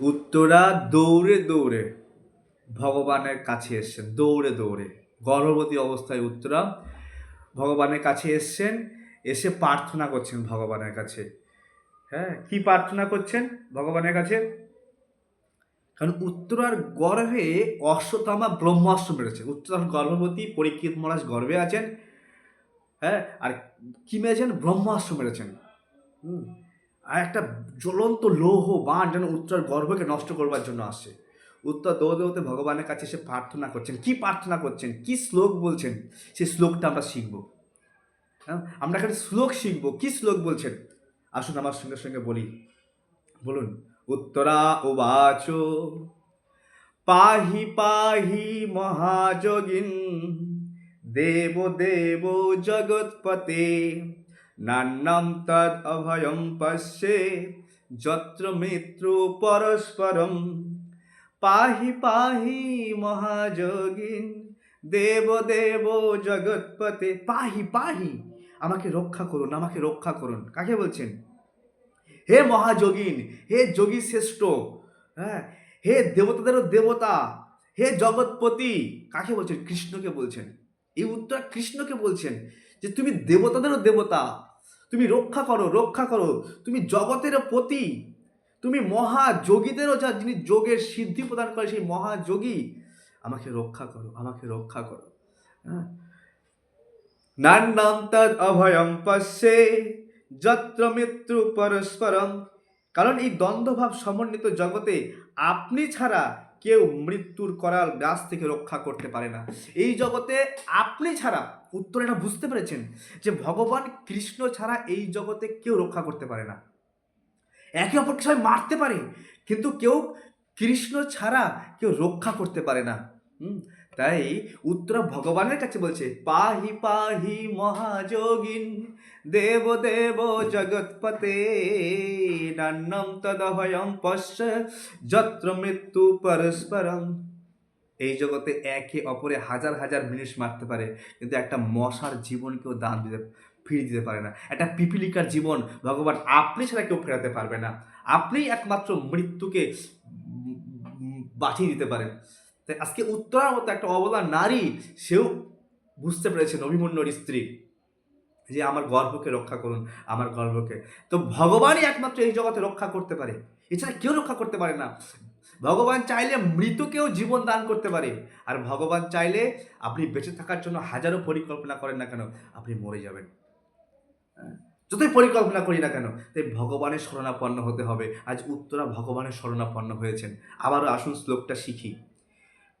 উত্তরা দৌড়ে দৌড়ে ভগবানের কাছে এসছেন, দৌড়ে দৌড়ে। গর্ভবতী অবস্থায় উত্তরা ভগবানের কাছে এসছেন, এসে প্রার্থনা করছেন ভগবানের কাছে। হ্যাঁ কি প্রার্থনা করছেন ভগবানের কাছে? কারণ উত্তরার গর্ভে অশ্বত্থামা ব্রহ্মাস্ত্র মেরেছে উত্তরার গর্ভবতী পরীক্ষিত মহারাজ গর্ভে আছেন হ্যাঁ আর কি মেরেছেন ব্রহ্মাস্ত্র মেরেছেন হুম। একটা জ্বলন্ত লৌহ বান যেন উত্তর গর্ভকে নষ্ট করবার জন্য আসে উত্তর দৌড় দৌড়তে ভগবানের কাছে এসে প্রার্থনা করছেন। কি প্রার্থনা করছেন? কি শ্লোক বলছেন? সেই শ্লোকটা আমরা শিখব। হ্যাঁ? আমরা এখানে শ্লোক শিখব। কি শ্লোক বলছেন? আসুন আমার সঙ্গে সঙ্গে বলি। বলুন, উত্তরা উবাচ, পাহি পাহি মহাযোগিন, দেব দেব জগৎপতে নান্নাম তদ অভয়ম পশ্যে যত্র মৃত্যু পরস্পরম। পাহি পাহি মহাযোগিন, দেব দেব জগৎপতে। পাহি পাহি, আমাকে রক্ষা করুন, আমাকে রক্ষা করুন। কাকে বলছেন? হে মহাযোগিন, হে যোগী শ্রেষ্ঠ হ্যাঁ হে দেবতাদেরও দেবতা, হে জগৎপতি। কাকে বলছেন? কৃষ্ণকে বলছেন। এই উত্তর কৃষ্ণকে বলছেন যে, তুমি দেবতাদেরও দেবতা তুমি রক্ষা করো রক্ষা করো। তুমি জগতেরও প্রতি তুমি মহাযোগীদেরও যা, যিনি যোগের সিদ্ধি প্রদান করে, সেই মহাযোগী। আমাকে রক্ষা করো, আমাকে রক্ষা করো। হ্যাঁ। নান্নাম তদ অভয়ম পশ্যে, যত্র মৃত্যু পরস্পরম। কারণ এই দ্বন্দ্বভাব সমন্বিত জগতে আপনি ছাড়া কেউ মৃত্যুর করাল ব্যাস থেকে রক্ষা করতে পারে না। এই জগতে আপনি ছাড়া উত্তর এটা বুঝতে পেরেছেন, যে ভগবান কৃষ্ণ ছাড়া এই জগতে কেউ রক্ষা করতে পারে না। একে অপরকে সবাই মারতে পারে, কিন্তু কেউ কৃষ্ণ ছাড়া কেউ রক্ষা করতে পারে না। হুম? তাই উত্তরা ভগবানের কাছে বলছে, পাহি পাহি মহাযোগিন, দেব দেব জগৎপতে নান্নম তদভয়ম পশ্চ যত্র মৃত্যু পরস্পরম। এই জগতে একে অপরে হাজার হাজার মিনিট মারতে পারে, কিন্তু একটা মশার জীবনকেও দান দিতে, ফিরিয়ে দিতে পারে না। একটা পিপিলিকার জীবন ভগবান আপনি ছাড়া কেউ ফেরাতে পারবে না। আপনিই একমাত্র মৃত্যুকে বাঁচিয়ে দিতে পারেন। তাই আজকে উত্তরার মতো একটা অবলা নারী, সেও বুঝতে পেরেছেন অভিমন্যুর স্ত্রী যে আমার গর্ভকে রক্ষা করুন, আমার গর্ভকে। তো ভগবানই একমাত্র এই জগতে রক্ষা করতে পারে। এছাড়া কেউ রক্ষা করতে পারে না। ভগবান চাইলে মৃতকেও জীবন দান করতে পারে। আর ভগবান চাইলে আপনি বেঁচে থাকার জন্য হাজারো পরিকল্পনা করেন না কেন? আপনি মরে যাবেন। হ্যাঁ? যতই পরিকল্পনা করি না কেন, তাই ভগবানের শরণাপন্ন হতে হবে। আজ উত্তরা ভগবানের শরণাপন্ন হয়েছেন। আবারও আসুন শ্লোকটা শিখি।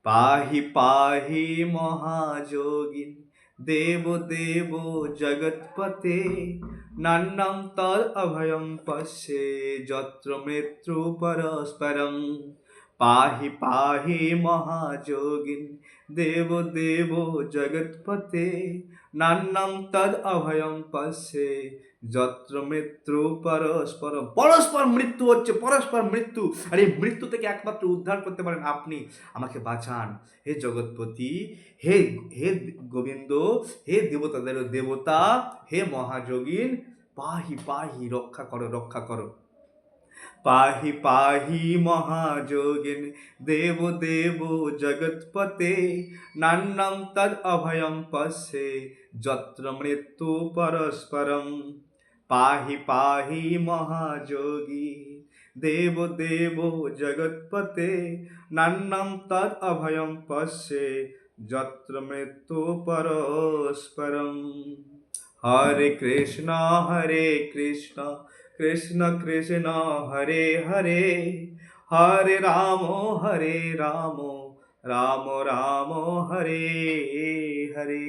পাহি পাহি মহাযোগিন দেব দেব জগৎপতে নান্নাম তদ অভয়ম পশ্যে যত্র মৃত্যু পরস্পরম পাহি পাহি মহাযোগিন দেব দেব জগৎপতে নান্নাম তদ অভয়ম পশ্যে। যত্র মৃত্যু পরস্পর পরস্পর মৃত্যু হচ্ছে পরস্পর মৃত্যু। আর এই মৃত্যু থেকে একমাত্র উদ্ধার করতে পারেন আপনি। আমাকে বাঁচান। হে জগৎপতি, হে হে গোবিন্দ, হে দেবতাদের দেবতা, হে মহাযোগিন, পাহি পাহি, রক্ষা করো রক্ষা করো। পাহি পাহি মহাযোগিন দেব দেব জগৎপতে নান্নাম তদ অভয়ম পশ্যে যত্র মৃত্যু পরস্পরম পাহি পাহি মহাযোগী দেব দেব জগৎপতে নান্নাম তদ অভয়ম পশ্যে যত্র মৃত্যু পরস্পরম হরে কৃষ্ণ হরে কৃষ্ণ কৃষ্ণ কৃষ্ণ হরে হরে হরে রাম হরে রাম রাম রাম হরে হরে